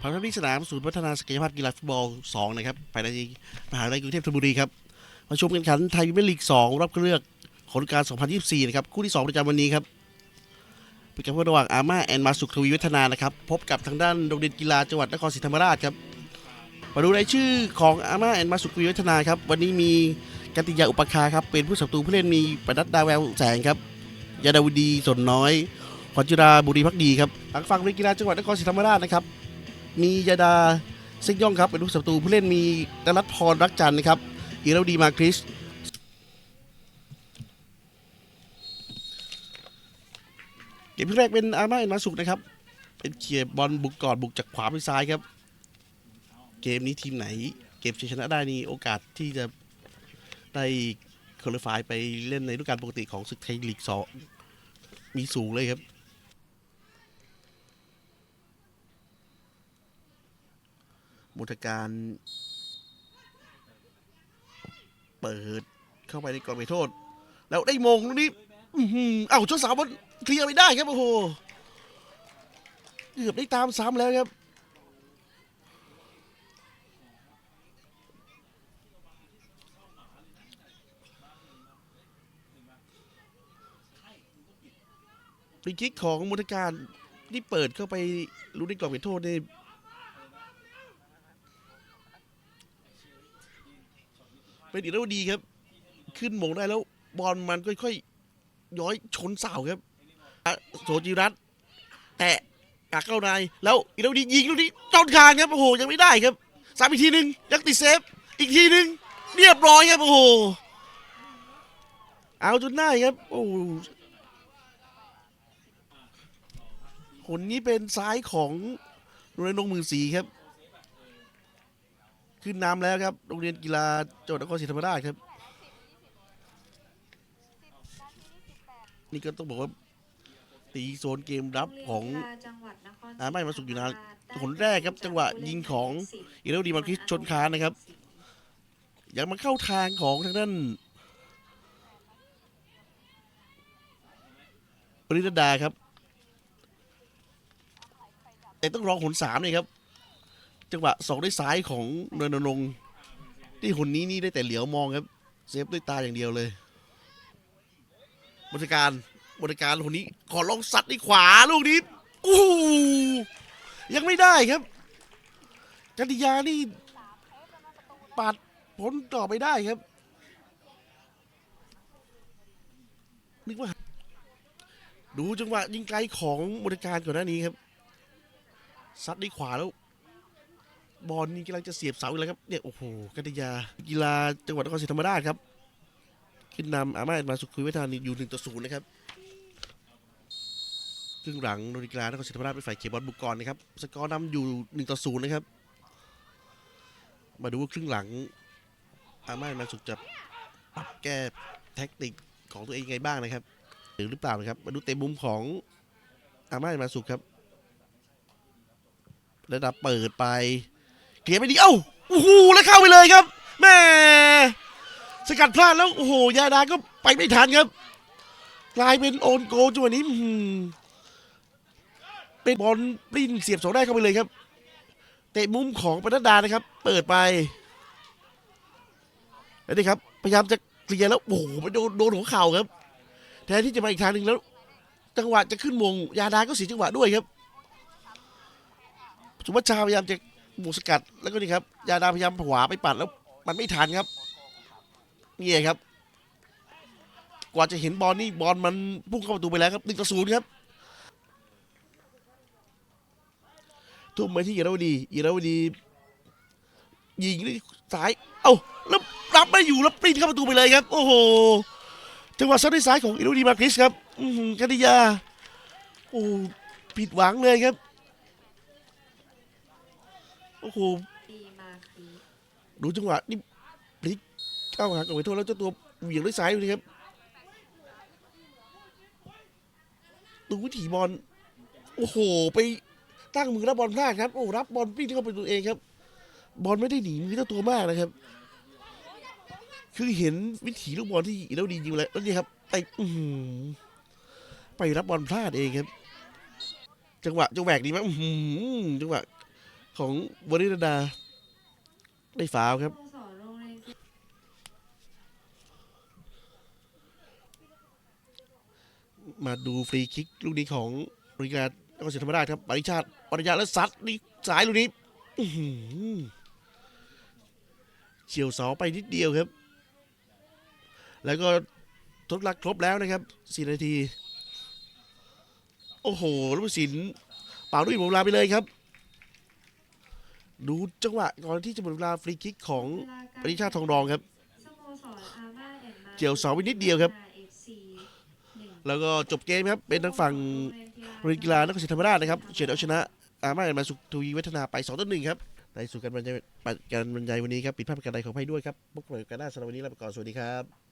พร้อมทั้งที่สนามศูนย์พัฒนาศักยภาพกีฬาฟุตบอล 2 นะครับภายในมหาวิทยาลัยกรุงเทพธนบุรีครับมาชมกันขันไทยพรีเมียร์ลีก 2รอบคัดเลือกผลการ 2024 นะครับ คู่ที่ 2 ประจำวันนี้ครับเป็นการพบระหว่างอาม่าแอนมาสุขทวีวัฒนานะครับ พบกับทางด้านโรงเรียนกีฬาจังหวัดนครศรีธรรมราชครับมาดูรายชื่อของอาม่าแอนมาสุขทวีวัฒนาครับวันนี้มีกติยาอุปคาครับเป็นผู้สับตูผู้เล่นมีปนัดดาแววแสงครับยาดาวดีสนน้อยขวัญจุราบุรีพักดีครับทางฝั่งโรงเรียนกีฬาจังหวัดนครศรีธรรมราชนะครับ มียาดาเซ็กย่องครับเป็นผู้สับตูผู้เล่นมีนรัตพรรักจันนะครับฮีโรดีมาคริสเกมแรกเป็นอาร์มาเอ็นมาสุกนะครับเป็นเคียบอลบุกก่อนบุกจากขวาไปซ้ายครับ เกมนี้ทีมไหน เก็บชัยชนะได้นี่โอกาสที่จะได้คอลิฟายไปเล่นในฤดูกาลปกติของศึกไทยลีกสองมีสูงเลยครับ มุทการ เปิดเข้าไปในกรอบไปโทษ แล้วได้มงลูกนี้อือเอ้าเจ้าสาวมันเคลียร์ไม่ได้ครับโอ้โหเกือบได้ตามซ้ำแล้วครับฟรีคิกของมุทการที่เปิดเข้าไปรู้ในกรอบเขตโทษใน เป็นอีกแล้วดีครับ ขึ้นหมงได้แล้วบอลมันค่อยๆย้อยชนเสาครับโสจิรัตแตะกักเข้าในแล้วอีกแล้วดียิงลูกนี้จนคานครับโอ้โหยังไม่ได้ครับสามอีกทีหนึ่งยังติดเซฟอีกทีหนึ่งเรียบร้อยครับโอ้โหเอาจนได้ครับโอ้โหคนนี้เป็นซ้ายของรงเรียนนงมือสีครับ ขึ้นน้ำแล้วครับ โรงเรียนกีฬาจังหวัดนครศรีธรรมราชครับ นี่ก็ต้องบอกว่า ตีโซนเกมรับของอ่าไม่มาสุกอยู่นานผลแรกครับ จังหวะยิงของอีเลวดีมาร์คิสชนคานนะครับ ยังมาเข้าทางของทางด้านปริดดาครับ แต่ต้องรองหนสามเลยครับ จังหวะสองด้วยซ้ายของเนินนงค์ที่หนนี้นี่ได้แต่เหลียวมองครับ เซฟด้วยตาอย่างเดียวเลยบริการบริการคนนี้ขอลองซัดด้วยขวาลูกนี้โอ้โหยังไม่ได้ครับกันติยานี่ปัดผลต่อไปได้ครับนึกว่า ดูจังหวะยิงไกลของบริการก่อนหน้านี้ครับซัดด้วยขวาแล้ว บอลนี่กำลังจะเสียบเสาอีกแล้วครับเนี่ยโอ้โหกัตยากีฬาจังหวัดนครศรีธรรมราชครับ ขึ้นนำอาม่ามาสุขุยเวทานีอยู่หนึ่งต่อศูนย์นะครับครึ่งหลังโนริกลานครศรีธรรมราชเป็นฝ่ายเก็บบอลบุกก่อนนะครับสกอร์นำอยู่หนึ่งต่อศูนย์นะครับ มาดูว่าครึ่งหลัง อาม่ามาสุขจะปรับแก้แท็กติกของตัวเองยังไงบ้างนะครับหรือหรือเปล่านะครับ มาดูเต็มมุมของอาม่ามาสุขครับระดับเปิดไป เคลียร์ไปดีเอ้าโอ้โหแล้วเข้าไปเลยครับแม่สกัดพลาดแล้วโอ้โหยาดาก็ไปไม่ทันครับ กลายเป็นโอนโกจังหวะนี้เป็นบอลปลิ้นเสียบสองได้เข้าไปเลยครับ เตะมุมของปนัดดานะครับ เปิดไปแล้วนี่ครับพยายามจะเคลียร์แล้วโอ้โหไปโดนโดนหัวเข่าครับ แทนที่จะมาอีกทางหนึ่งแล้ว จังหวะจะขึ้นมงยาดาก็เสียจังหวะด้วยครับสุวัชชาพยายามจะ หมูสกัดแล้วก็นี่ครับยาดาพยายามผวาไปปัดแล้วมันไม่ทันครับนี่ครับ กว่าจะเห็นบอลนี่บอลมันพุ่งเข้าประตูไปแล้วครับหนึ่งต่อศูนย์ครับทุ่มไปที่เยราวดีเยราวดี ยิงด้วยซ้าย เอ้าแล้วรับไม่อยู่แล้วปริ้นเข้าประตูไปเลยครับ โอ้โหจังหวะซัดด้วยซ้ายของเยราวดีมาคริสครับ อือหือคดิยาโอ้ผิดหวังเลยครับ โอ้โหดีมาคีดูจังหวะนี่พลิกเข้าหากับไปโทษแล้วเจ้าตัวเหวี่ยงด้วยซ้ายดูดิครับ ดูวิถีบอลโอ้โห ไปตั้งมือรับบอลพลาดครับ โอ้รับบอลปิ้งเข้าไปตัวเองครับ บอลไม่ได้หนีมือเจ้าตัวมากนะครับ คือเห็นวิถีลูกบอลที่อีแล้วดีจริงเลยแล้วนี่ครับไออื้อหือไปรับบอลพลาดเองครับ จังหวะจะแหวกดีไหมอื้อหือจังหวะ ของวริรดา ได้ฟาวครับ มาดูฟรีคิกลูกนี้ของบริการนครศรีธรรมราชครับปริชาติปริญาและซัดนี่สายลูกนี้เฉียวเสาไปนิดเดียวครับ แล้วก็ทดลักครบแล้วนะครับสี่นาที โอ้โหลูกศิลป์เป่าด้วยหมดเวลาไปเลยครับ ดูจังหวะก่อนที่จะหมดเวลาฟรีคิกของปริชาติทองรองครับสโมสรอาม่าแอนมาเกี่ยวเสาไปนิดเดียวครับเอฟซีหนึ่งแล้วก็จบเกมครับ เป็นทางฝั่งโรงเรียนกีฬานครศรีธรรมราชนะครับเฉือนเอาชนะ อาม่าแอนมาสุขทวีวัฒนาไป2ต่อ1ครับในสู่การบรรยายการบรรยายวันนี้ครับ ปิดภาพประการใดของไพ่ด้วยครับพบกันใหม่โอกาสหน้าสำหรับวันนี้ลาไปก่อนสวัสดีครับ